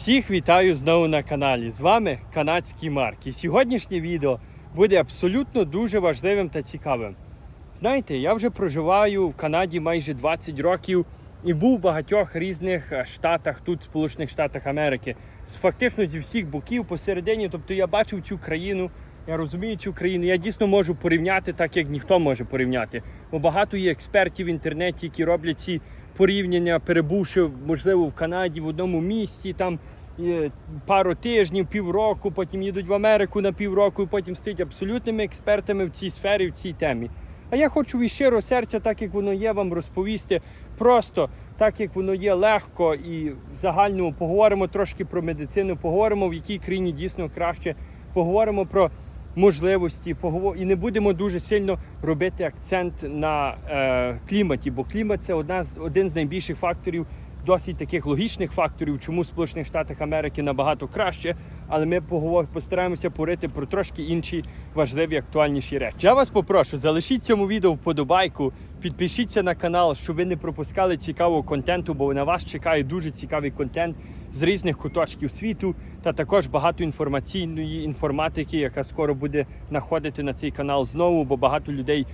Всіх вітаю знову на каналі. З вами канадський Марк. І сьогоднішнє відео буде абсолютно дуже важливим та цікавим. Знаєте, я вже проживаю в Канаді майже 20 років і був в багатьох різних е, штатах, тут, в Сполучених Штатах Америки, фактично зі всіх боків посередині. Тобто я бачив цю країну, я розумію цю країну. Я дійсно можу порівняти так, як ніхто може порівняти. Бо багато є експертів в інтернеті, які роблять ці порівняння, перебувши можливо в Канаді в одному місті, там е, пару тижнів, півроку, потім їдуть в Америку на півроку, і потім стають абсолютними експертами в цій сфері, в цій темі. А я хочу від щирого серця, так як воно є, вам розповісти просто так, як воно є легко і в загальному поговоримо трошки про медицину, поговоримо в якій країні дійсно краще, поговоримо про можливості, і не будемо дуже сильно робити акцент на е, кліматі, бо клімат це одна з один з найбільших факторів, досить таких логічних факторів, чому в Сполучених Штатах Америки набагато краще. Але ми постараємося говорити про трошки інші важливі актуальніші речі. Я вас попрошу, залишіть цьому відео вподобайку, підпишіться на канал, щоб ви не пропускали цікавого контенту, бо на вас чекає дуже цікавий контент з різних куточків світу, та також багато інформаційної інформатики, яка скоро буде находити на цей канал знову, бо багато людей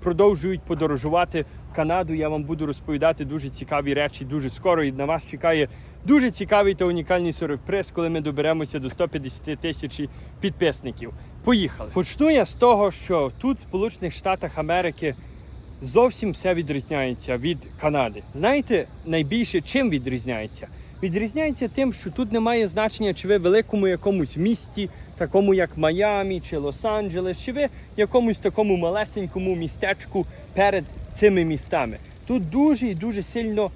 продовжують подорожувати в Канаду. Я вам буду розповідати дуже цікаві речі дуже скоро. І на вас чекає дуже цікавий та унікальний сюрприз, коли ми доберемося до 150 тисяч підписників. Поїхали. Почну я з того, що тут, в Сполучених Штатах Америки, зовсім все відрізняється від Канади. Знаєте, найбільше чим відрізняється? Відрізняється тим, що тут немає значення, чи ви в великому якомусь місті, такому як Майамі чи Лос-Анджелес, чи ви в якомусь такому малесенькому містечку перед цими містами. Тут дуже і дуже сильно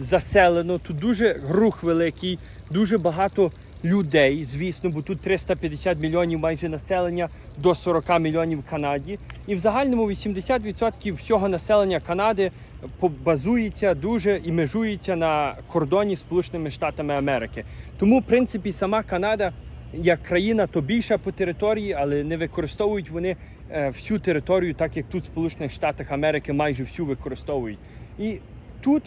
заселено, тут дуже рух великий, дуже багато людей, звісно, бо тут 350 мільйонів майже населення до 40 мільйонів в Канаді. І в загальному 80% всього населення Канади базується дуже і межується на кордоні з Сполученими Штатами Америки. Тому, в принципі, сама Канада як країна то більша по території, але не використовують вони е, всю територію, так як тут в Сполучених Штатах Америки майже всю використовують. І тут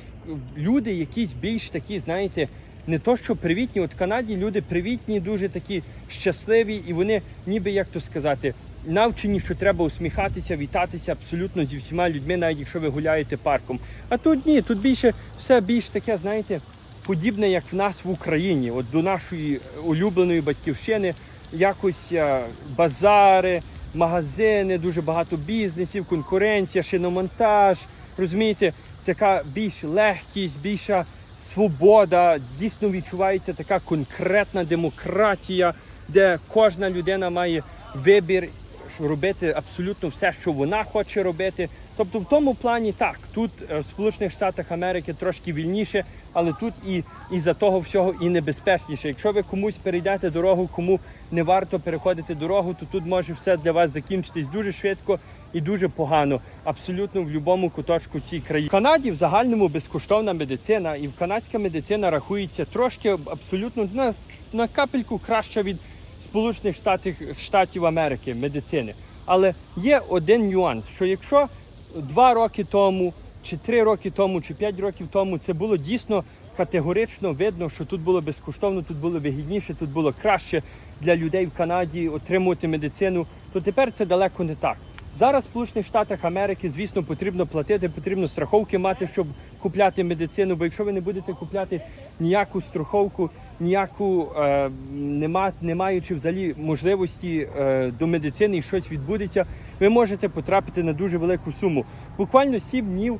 люди якісь більш такі, знаєте, не то, що привітні. От в Канаді люди привітні, дуже такі щасливі, і вони, ніби як то сказати, навчені, що треба усміхатися, вітатися абсолютно зі всіма людьми, навіть якщо ви гуляєте парком. А тут ні, тут більше все більш таке, знаєте, подібне, як в нас в Україні, от до нашої улюбленої батьківщини, якось е, базари, магазини, дуже багато бізнесів, конкуренція, шиномонтаж. Розумієте, така більш легкість, більша свобода. Дійсно відчувається така конкретна демократія, де кожна людина має вибір робити абсолютно все, що вона хоче робити. Тобто, в тому плані так, тут е, в Сполучених Штатах Америки трошки вільніше, але тут і, і за того всього і небезпечніше. Якщо ви комусь перейдете дорогу, кому не варто переходити дорогу, то тут може все для вас закінчитись дуже швидко і дуже погано, абсолютно в будь-якому куточку цієї країни. В Канаді в загальному безкоштовна медицина, і в канадська медицина рахується трошки абсолютно на, на капельку краща від Сполучених Штатів, Штатів Америки медицини. Але є один нюанс, що якщо два роки тому, чи три роки тому, чи п'ять років тому це було дійсно категорично видно, що тут було безкоштовно, тут було вигідніше, тут було краще для людей в Канаді отримувати медицину, то тепер це далеко не так. Зараз в Сполучених Штатах Америки, звісно, потрібно платити, потрібно страховки мати, щоб купляти медицину. Бо якщо ви не будете купляти ніяку страховку, ніяку е, нема, не маючи взагалі можливості е, до медицини і щось відбудеться, ви можете потрапити на дуже велику суму. Буквально 7 днів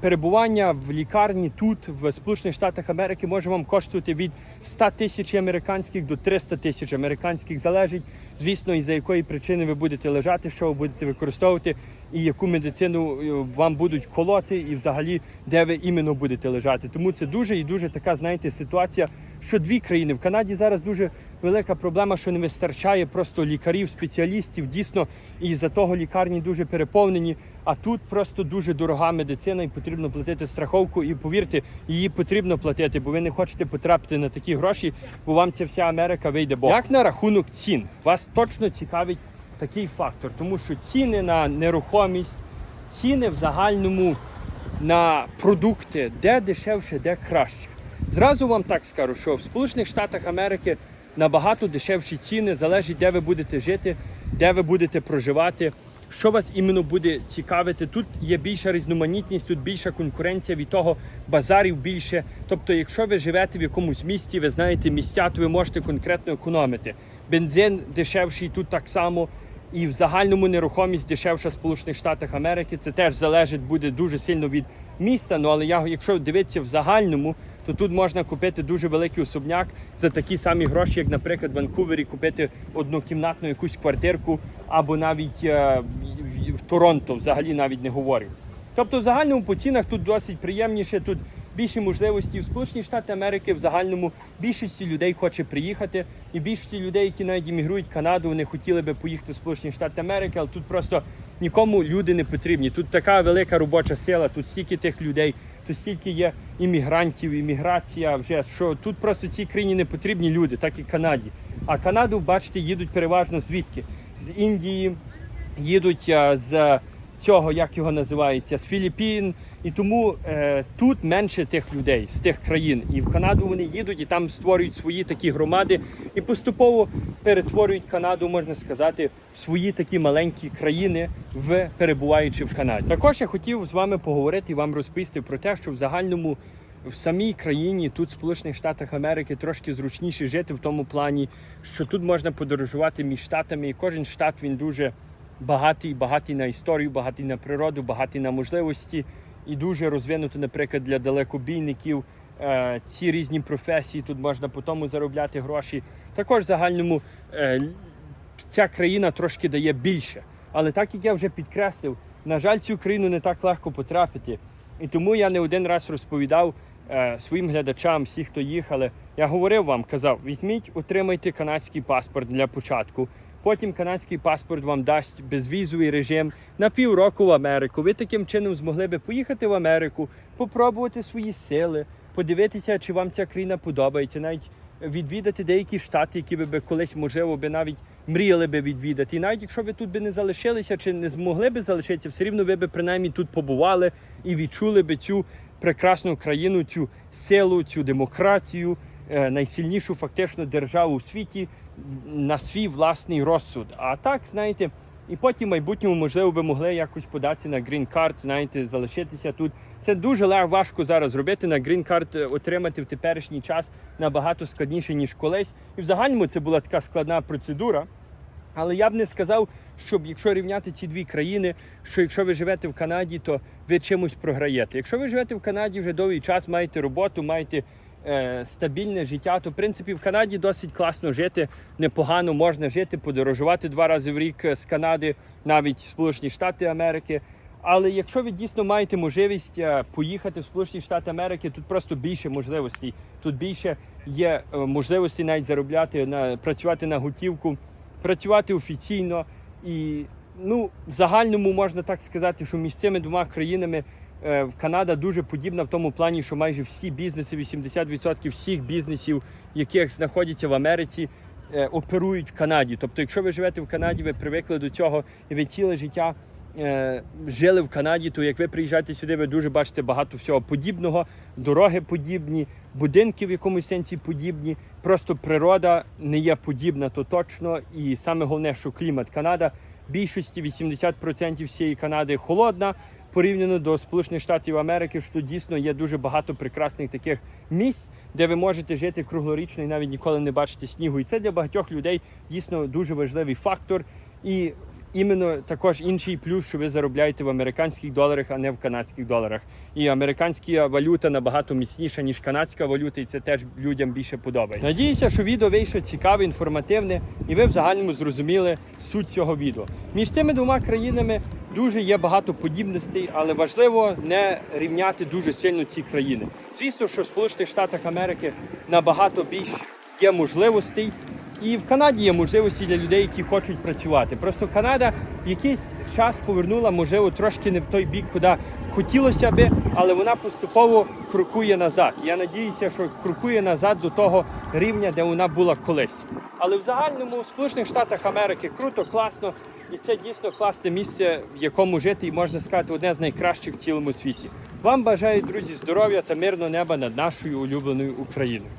перебування в лікарні тут, в Сполучених Штатах Америки, може вам коштувати від 100 тисяч американських до 300 тисяч американських. Залежить, звісно, із за якої причини ви будете лежати, що ви будете використовувати, і яку медицину е, вам будуть колоти, і взагалі де ви іменно будете лежати. Тому це дуже і дуже така, знаєте, ситуація. Що дві країни в Канаді зараз дуже велика проблема, що не вистачає просто лікарів, спеціалістів. Дійсно, і за того лікарні дуже переповнені. А тут просто дуже дорога медицина, і потрібно платити страховку. І повірте, її потрібно платити, бо ви не хочете потрапити на такі гроші, бо вам ця вся Америка вийде. Бо як на рахунок цін, вас точно цікавить такий фактор, тому що ціни на нерухомість, ціни в загальному на продукти, де дешевше, де краще. Зразу вам так скажу, що в Сполучених Штатах Америки набагато дешевші ціни, залежить, де ви будете жити, де ви будете проживати. Що вас іменно буде цікавити? Тут є більша різноманітність, тут більша конкуренція від того, базарів більше. Тобто, якщо ви живете в якомусь місті, ви знаєте місця, то ви можете конкретно економити. Бензин дешевший тут так само. І в загальному нерухомість дешевша в Сполучених Штатах Америки. Це теж залежить буде дуже сильно від міста. Ну але я, якщо дивитися в загальному, то тут можна купити дуже великий особняк за такі самі гроші, як, наприклад, в Ванкувері купити однокімнатну якусь квартирку або навіть е, в- Торонто, взагалі навіть не говорю. Тобто, в загальному по цінах тут досить приємніше. Тут більше можливості в Сполучені Штати Америки в загальному більшості людей хоче приїхати, і більшості людей, які навіть іммігрують в Канаду, вони хотіли би поїхати в Сполучені Штати Америки, але тут просто нікому люди не потрібні. Тут така велика робоча сила, тут стільки тих людей, тут стільки є іммігрантів, імміграція. Вже що тут просто цій країні не потрібні люди, так і Канаді. А Канаду, бачите, їдуть переважно звідки? З Індії, їдуть з цього, як його називається, з Філіппін. І тому е, тут менше тих людей з тих країн. І в Канаду вони їдуть і там створюють свої такі громади і поступово перетворюють Канаду, можна сказати, в свої такі маленькі країни, в перебуваючи в Канаді. Також я хотів з вами поговорити і вам розповісти про те, що в загальному в самій країні, тут, в Сполучених Штатах Америки, трошки зручніше жити в тому плані, що тут можна подорожувати між штатами, і кожен штат він дуже багатий, багатий на історію, багатий на природу, багатий на можливості і дуже розвинуто, наприклад, для далекобійників. е, Ці різні професії тут можна по тому заробляти гроші. Також в загальному е, ця країна трошки дає більше. Але так як я вже підкреслив, на жаль, цю країну не так легко потрапити. І тому я не один раз розповідав е, своїм глядачам, всі, хто їхали. Я говорив вам, казав, візьміть, отримайте канадський паспорт для початку. Потім канадський паспорт вам дасть безвізовий режим на півроку в Америку. Ви таким чином змогли би поїхати в Америку, попробувати свої сили, подивитися, чи вам ця країна подобається, навіть відвідати деякі штати, які ви би колись, можливо, би навіть мріяли би відвідати. І навіть якщо ви тут би не залишилися чи не змогли би залишитися, все рівно ви би принаймні тут побували і відчули би цю прекрасну країну, цю силу, цю демократію, найсильнішу фактично державу в світі на свій власний розсуд. А так, знаєте, і потім в майбутньому, можливо, би могли якось податися на Green Card, знаєте, залишитися тут. Це дуже важко зараз зробити на Green Card, е, отримати в теперішній час набагато складніше, ніж колись. І в загальному це була така складна процедура. Але я б не сказав, щоб якщо рівняти ці дві країни, що якщо ви живете в Канаді, то ви чимось програєте. Якщо ви живете в Канаді вже довгий час, маєте роботу, маєте е, стабільне життя, то в принципі в Канаді досить класно жити, непогано можна жити, подорожувати два рази в рік з Канади, навіть Сполучені Штати Америки. Але якщо ви дійсно маєте можливість е, поїхати в Сполучені Штати Америки, тут просто більше можливостей. Тут більше є е, можливості навіть заробляти на працювати на готівку, працювати офіційно. І ну, в загальному можна так сказати, що між цими двома країнами е, Канада дуже подібна в тому плані, що майже всі бізнеси, 80% всіх бізнесів, яких знаходяться в Америці, е, оперують в Канаді. Тобто, якщо ви живете в Канаді, ви привикли до цього і ви ціле життя е, жили в Канаді, то як ви приїжджаєте сюди, ви дуже бачите багато всього подібного, дороги подібні, будинки в якомусь сенсі подібні. Просто природа не є подібна, то точно. І саме головне, що клімат Канада більшості 80% всієї Канади холодна. Порівняно до Сполучених Штатів Америки, що тут дійсно є дуже багато прекрасних таких місць, де ви можете жити круглорічно і навіть ніколи не бачити снігу. І це для багатьох людей дійсно дуже важливий фактор. І іменно також інший плюс, що ви заробляєте в американських доларах, а не в канадських доларах. І американська валюта набагато міцніша, ніж канадська валюта, і це теж людям більше подобається. Надіюся, що відео вийшло цікаве, інформативне, і ви в загальному зрозуміли суть цього відео. Між цими двома країнами дуже є багато подібностей, але важливо не рівняти дуже сильно ці країни. Звісно, що в Сполучених Штатах Америки набагато більше є можливостей. І в Канаді є можливості для людей, які хочуть працювати. Просто Канада якийсь час повернула, можливо, трошки не в той бік, куди хотілося би, але вона поступово крокує назад. Я надіюся, що крокує назад до того рівня, де вона була колись. Але в загальному в Сполучених Штатах Америки круто, класно, і це дійсно класне місце, в якому жити, і можна сказати, одне з найкращих в цілому світі. Вам бажаю, друзі, здоров'я та мирного неба над нашою улюбленою Україною.